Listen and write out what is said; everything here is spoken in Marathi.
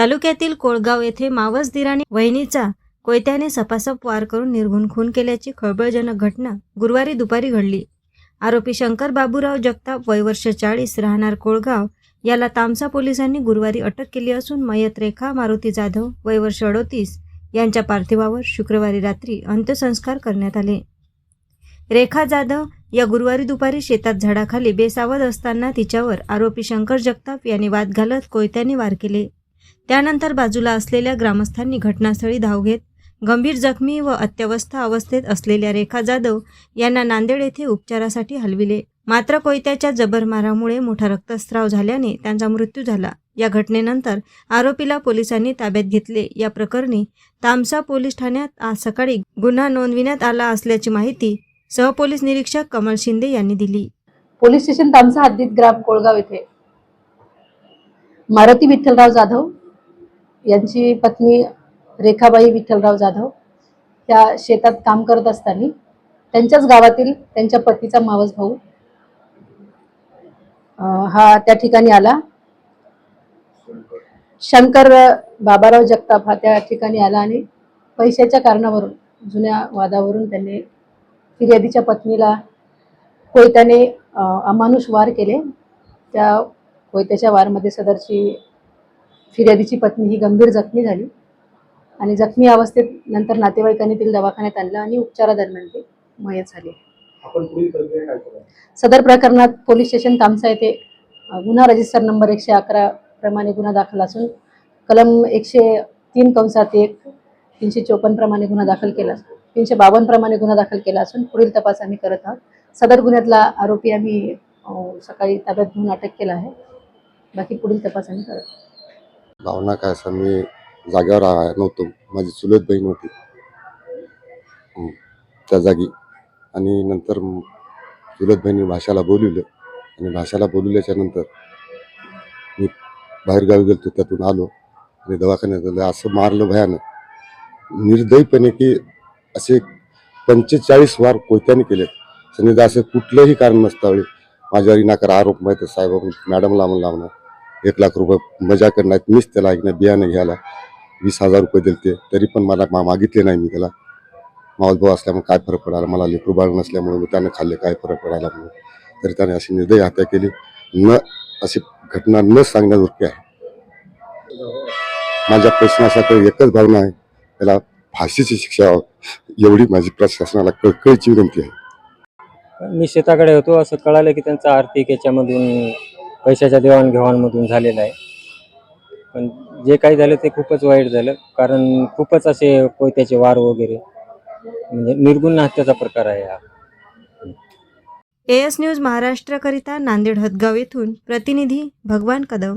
तालुक्यातील कोळगाव येथे मावसदिराने वहिनीचा कोयत्याने सपासप वार करून निर्घुण खून केल्याची खळबळजनक घटना गुरुवारी दुपारी घडली. आरोपी शंकर बाबूराव जगताप वय वर्ष चाळीस राहणार कोळगाव याला तामसा पोलिसांनी गुरुवारी अटक केली असून मयत रेखा मारुती जाधव वय वर्ष अडोतीस यांच्या पार्थिवावर शुक्रवारी रात्री अंत्यसंस्कार करण्यात आले. रेखा जाधव या गुरुवारी दुपारी शेतात झाडाखाली बेसावध असताना तिच्यावर आरोपी शंकर जगताप यांनी वाद घालत कोयत्याने वार केले. त्यानंतर बाजूला असलेल्या ग्रामस्थांनी घटनास्थळी धाव घेत गंभीर जखमी व अत्यवस्था अवस्थेत असलेल्या रेखा जाधव यांना नांदेड येथे उपचारासाठी हलविले. मात्र कोयत्याच्या जबरमारामुळे मोठा रक्तस्राव झाल्याने त्यांचा मृत्यू झाला. या घटनेनंतर आरोपीला पोलिसांनी ताब्यात घेतले. या प्रकरणी तामसा पोलीस ठाण्यात आज सकाळी गुन्हा नोंदविण्यात आला असल्याची माहिती सहपोलीस निरीक्षक कमल शिंदे यांनी दिली. पोलीस स्टेशन तामसा हद्दीत ग्राम कोळगाव येथे. मारुती विठ्ठलराव जाधव यांची पत्नी रेखाबाई विठ्ठलराव जाधव त्या शेतात काम करत असताना त्यांच्याच गावातील त्यांच्या पतीचा मावस भाऊ हा त्या ठिकाणी आला. शंकर बाबाराव जगताप हा त्या ठिकाणी आला आणि पैशाच्या कारणावरून जुन्या वादावरून त्यांनी फिर्यादीच्या पत्नीला कोयत्याने अमानुष वार केले. त्या कोयत्याच्या वारमध्ये सदरची फिर्यादीची पत्नी ही गंभीर जखमी झाली आणि जखमी अवस्थेत नंतर नातेवाईकांनी तिला दवाखान्यात आणलं आणि उपचारादरम्यान ते मयत झाले. सदर प्रकरणात पोलीस स्टेशन तामसा येथे गुन्हा रजिस्टर नंबर एकशे अकरा प्रमाणे गुन्हा दाखल असून कलम एकशे तीन कंसात एक तीनशे चोपन्न प्रमाणे गुन्हा दाखल केला तीनशे बावन्न प्रमाणे गुन्हा दाखल केला असून पुढील तपास आम्ही करत आहोत. सदर गुन्ह्यातला आरोपी आम्ही सकाळी ताब्यात घेऊन अटक केला आहे. बाकी पुढील तपास आम्ही करत आहोत. भावना काय असं? मी जागेवर आ- नव्हतो. माझी चुलत बहीण होती. हं, त्या जागी. आणि नंतर म- चुलत बहिणी भाषाला बोलवलं. आणि भाषाला बोलवल्याच्या नंतर मी बाहेरगावी गेलो त्यातून आलो. आणि दवाखान्यात आलो. असं मारलं भयानं निर्दयीपणे की असे पंचेचाळीस वार कोयत्याने केले समजा असं कुठलंही कारण नसतावळे माझ्यावर इनाकार आरोप माहिती साहेब मॅडमला म्हणून लावणार. एक लाख रुपये मजा करणार मीच त्याला ऐकणार बियाणं घ्यायला वीस हजार रुपये दिले ते तरी पण मला मा मागितले नाही मी त्याला. मावस भाऊ असल्यामुळे काय फरक पडायला? मला लेकरू बाळ नसल्यामुळे त्यानं खाल्ले काय फरक पडायला म्हणून. तरी त्याने अशी निर्दय हत्या केली. न अशी घटना न सांगण्याजोगी आहे. माझ्या प्रश्नासाठी एकच भावना आहे. त्याला फाशीची शिक्षा एवढी माझी प्रशासनाला कळकळीची विनंती आहे. मी शेताकडे होतो. असं कळालं की त्यांचा आर्थिक याच्यामधून पैशाच्या देवाणघेवाणमधून झालेलं आहे. पण जे काही झालं ते खूपच वाईट झालं. कारण खूपच असे कोयत्याचे वार वगैरे म्हणजे निर्गुण हत्याचा प्रकार आहे हा. एस न्यूज महाराष्ट्रकरिता नांदेड हदगाव येथून प्रतिनिधी भगवान कदम.